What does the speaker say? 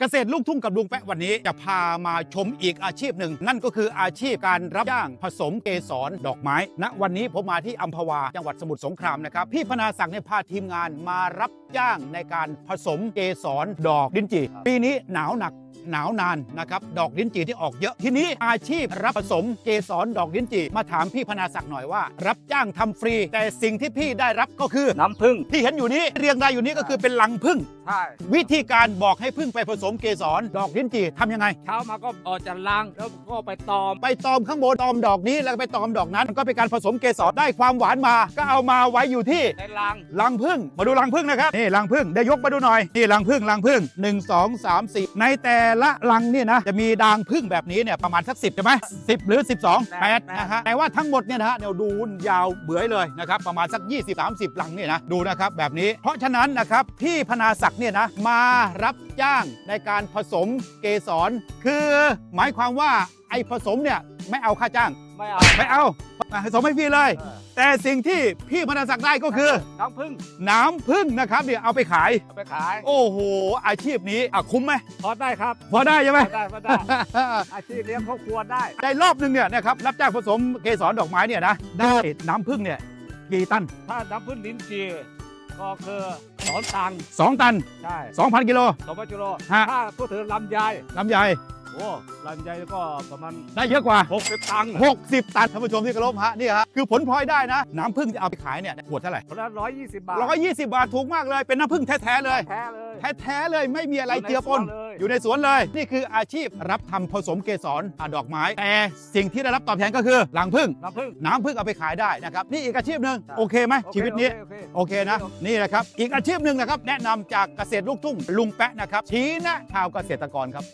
เกษตรลูกทุ่งกับลุงแปะวันนี้จะพามาชมอีกอาชีพหนึ่ง นั่นก็คืออาชีพการรับจ้างผสมเกสรดอกไม้ณวันนี้ผมมาที่อัมพวาจังหวัดสมุทรสงครามนะครับพี่พนาศักดิ์เนี่ยพาทีมงานมารับจ้างในการผสมเกสรดอกลิ้นจี่ปีนี้หนาวหนักหนาวนานนะครับดอกลิ้นจี่ที่ออกเยอะทีนี้อาชีพรับผสมเกสรดอกลิ้นจี่มาถามพี่พนาศักดิ์หน่อยว่า รับจ้างทำฟรี แต่สิ่งที่พี่ได้รับก็คือน้ำผึ้งที่เห็นอยู่นี้เรียงรายอยู่นี้ก็คือเป็นลังพึ่ง ใช่วิธีการบอกให้พึ่งไปผสมเกสรดอกลิ้นจี่ทำยังไง เช้ามาก็ออกจากรังแล้วก็ไปตอม ไปตอมข้างบนตอมดอกนี้แล้วก็ไปตอมดอกนั้นมันก็เป็นการผสมเกสรได้ความหวานมา ก็เอามาไว้อยู่ที่ในรังรังพึ่งมาดูรังพึ่งนะครับนี่รังพึ่งเดี๋ยวยกมาดูหน่อยนี่รังพึ่งรังพึ่ง1 2 3 4 ในแต่ละรังเนี่ยนะจะมีดางพึ่งแบบนี้เนี่ยประมาณสักสิบใช่ไหมสิบหรือ 12 8นะฮะแต่ว่าทั้งหมดเนี่ยนะฮะเดี๋ยวดูยาวเบื้อยเลยนะครับประมาณสัก 20 30 รังเนี่ยนะดูนะครับแบบนี้ เพราะฉะนั้นนะครับพี่พนาศักดิ์เนี่ยนะมารับจ้างในการผสมเกสร คือหมายความว่าไอ้ผสมเนี่ยไม่เอาค่าจ้าง ไม่เอา ไม่เอาผสมให้ฟรีเลยเออแต่สิ่งที่พี่พนาศักดิ์ได้ก็คือน้ำผึ้งน้ำพึ่งนะครับเดี๋ยวเอาไปขายเอาไปขาย โอ้โห อาชีพนี้อะคุ้มไหมพอได้ครับ พอได้ใช่ไหมพอได้พอได้อาชีพเลี้ยงครอบครัวได้ได้รอบหนึ่งเนี่ยนะครับรับจ้างผสมเกสรดอกไม้เนี่ยนะได้น้ำพึ่งเนี่ยกี่ตัน ถ้าน้ำผึ้งลิ้นจี่ก็คือ สองตังค์2ตันใช่2,000กิโลสองพันกิโลฮะ ถ้าพูดถึงลำไยลำไย โอ้ลำไยก็ประมาณ ได้เยอะกว่าหกสิบตังค์60 ตันท่านผู้ชมที่เคารพฮะนี่ฮะคือผลพลอยได้นะ น้ำพึ่งจะเอาไปขายเนี่ยขวดเท่าไหร่คนละร้อยยี่สิบบาท120 บาทถูกมากเลยเป็นน้ำพึ่งแท้ๆเลย แท้เลย แท้ๆเลยไม่มีอะไรเจือปนเลยอยู่ในสวนเลย นี่คืออาชีพรับทำผสมเกสรอะดอกไม้ แต่สิ่งที่ได้รับตอบแทนก็คือรังพึ่งน้ำผึ้ง น้ำพึ่งเอาไปขายได้นะครับ นี่อีกอาชีพหนึ่งใช่โอเคไหมโอเคชีวิตนี้โอเคโอเคนะ นี่แหละครับ อีกอาชีพหนึ่งนะครับ แนะนำจากเกษตรลูกทุ่งลุงแปะนะครับ ชี้แนะชาวเกษตรกรครับ